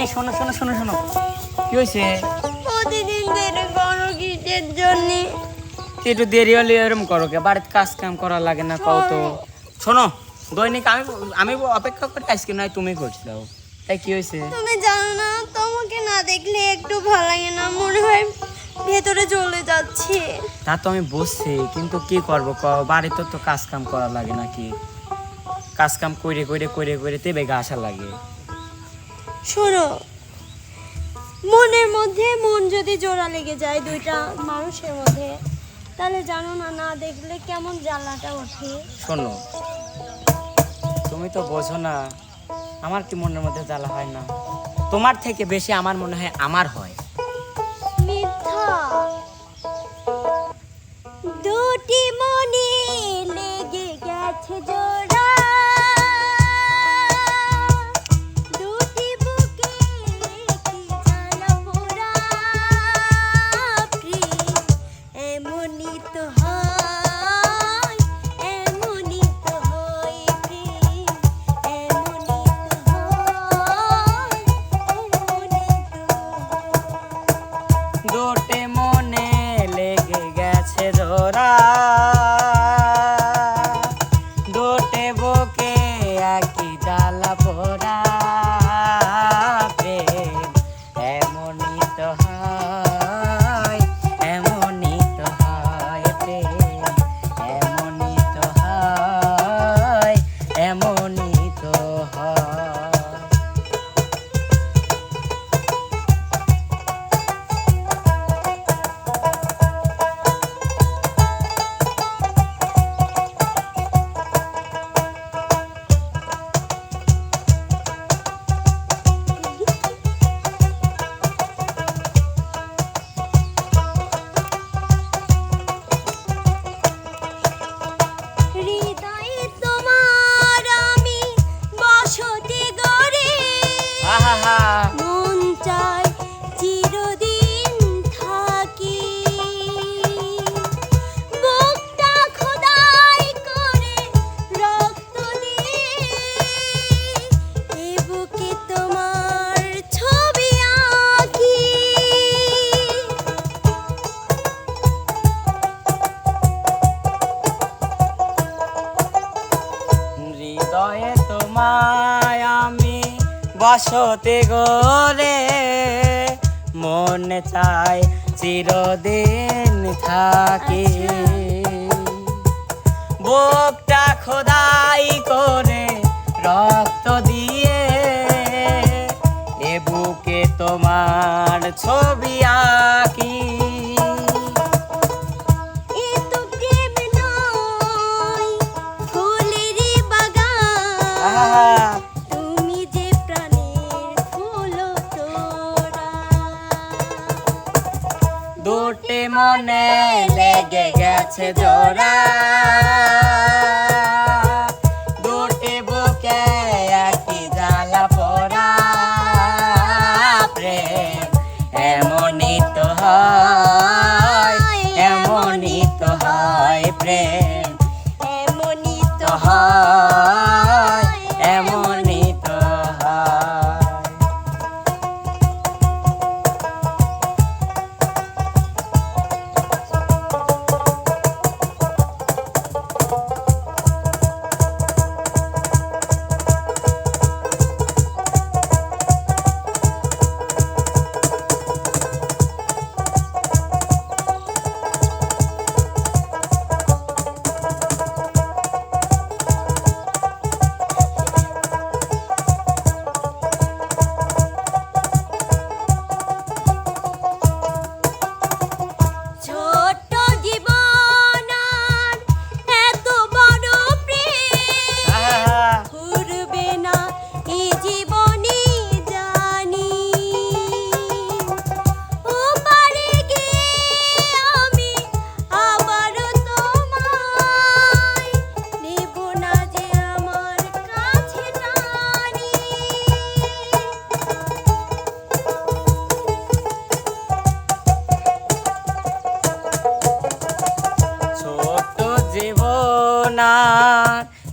এই শোনো শোনো শোনো শোনো। কি হয়েছে? প্রতিদিন দেরি করো কিসের জন্য একটু দেরি হলে এরকম করো কে? বাড়িতে কাজ কাম করা লাগে না কও তো। শোনো দৈনিক আমি আমি অপেক্ষা করে আজকে নয় তুমি করছি। দাও তাই কি হয়েছে? তুমি জানো না তোমাকে না দেখলে একটু ভালো লাগে না মনে হয় ভেতরে চলে যাচ্ছে। তা তো আমি বুঝছি কিন্তু কি করব ক বাড়িতে তো কাজ কাম করা লাগে নাকি? কাজ কাম কইরে কইরে কইরে কইরে তেবে গা আসা লাগে। শোনো মনের মধ্যে মন যদি জোড়া লেগে যায় দুইটা মানুষের মধ্যে তাহলে জানো না না দেখলে কেমন জ্বালাটা ওঠে। শোনো তুমি তো বোঝো না আমার কি মনের মধ্যে জ্বালা হয় না? তোমার থেকে বেশি আমার মনে হয় আমার হয়। গেছে জোড়া বসতে গরে মন চাই চিরদিন থাকি। বুকটা খোদাই করে মনে লেগে গেছে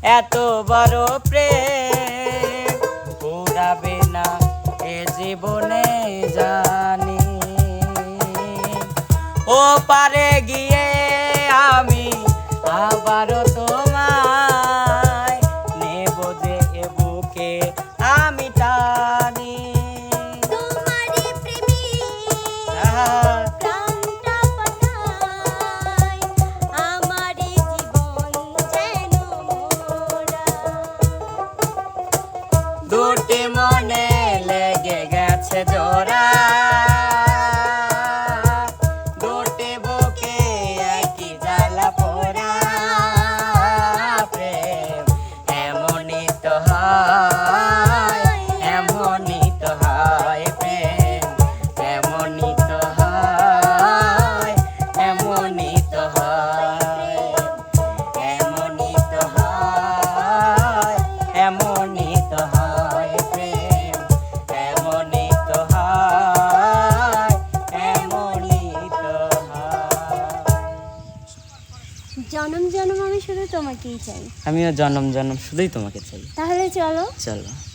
এত বড় প্রেম। পুরাবে না এ জীবনে জানি। ও পারে গিয়ে আমি আবারও তোমায় নেব যে বুকে আমি মনে লেগে গেছে জোড়া। শুধু তোমাকেই চাই। আমিও জন্ম জন্ম শুধুই তোমাকে চাই। তাহলে চলো। চলো।